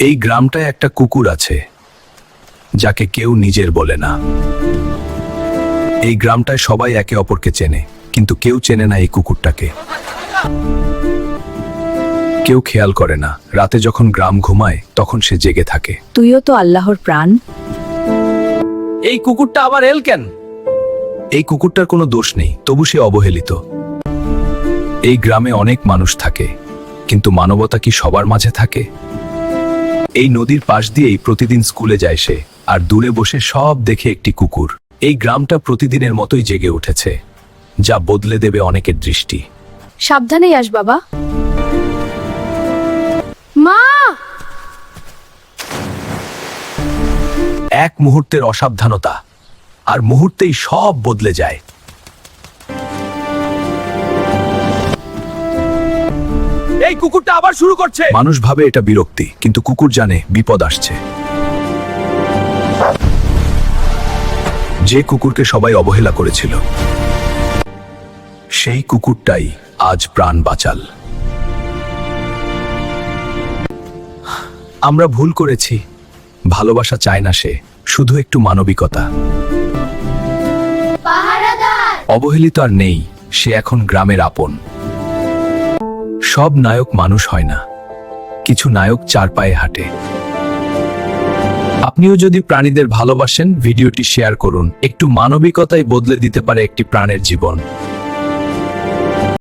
এই গ্রামটায় একটা কুকুর আছে যাকে কেউ নিজের বলে না। এই গ্রামটায় সবাই একে অপরকে চেনে কিন্তু কেউ চেনে না এই কুকুরটাকে। কেউ খেয়াল করে না রাতে যখন গ্রাম ঘুমায় তখন সে জেগে থাকে। তুইও তো আল্লাহর প্রাণ। এই কুকুরটা আবার এল কেন? এই কুকুরটার কোনো দোষ নেই তবু সে অবহেলিত। এই গ্রামে অনেক মানুষ থাকে কিন্তু মানবতা কি সবার মাঝে থাকে? এই নদীর পাশ দিয়েই প্রতিদিন স্কুলে যায় সে আর দূরে বসে সব দেখে একটি কুকুর। এই গ্রামটা প্রতিদিনের মতোই জেগে উঠেছে যা বদলে দেবে অনেকের দৃষ্টি। সাবধানেই আস বাবা। মা! এক মুহূর্তের অসাবধানতা আর মুহূর্তেই সব বদলে যায়। এই কুকুরটা আবার শুরু করছে। মানুষ ভাবে এটা বিরক্তি কিন্তু কুকুর জানে বিপদ আসছে। যে কুকুরকে সবাই অবহেলা করেছিল সেই কুকুরটাই আজ প্রাণ বাঁচাল। আমরা ভুল করেছি। ভালোবাসা চায় না সে শুধু একটু মানবিকতা। অবহেলিত আর নেই সে এখন গ্রামের আপন। সব নায়ক মানুষ হয় না। কিছু নায়ক চার পায়ে হাঁটে। আপনিও যদি প্রাণীদের ভালোবাসেন, ভিডিওটি শেয়ার করুন। একটু মানবিকতাই বদলে দিতে পারে একটি প্রাণের জীবন।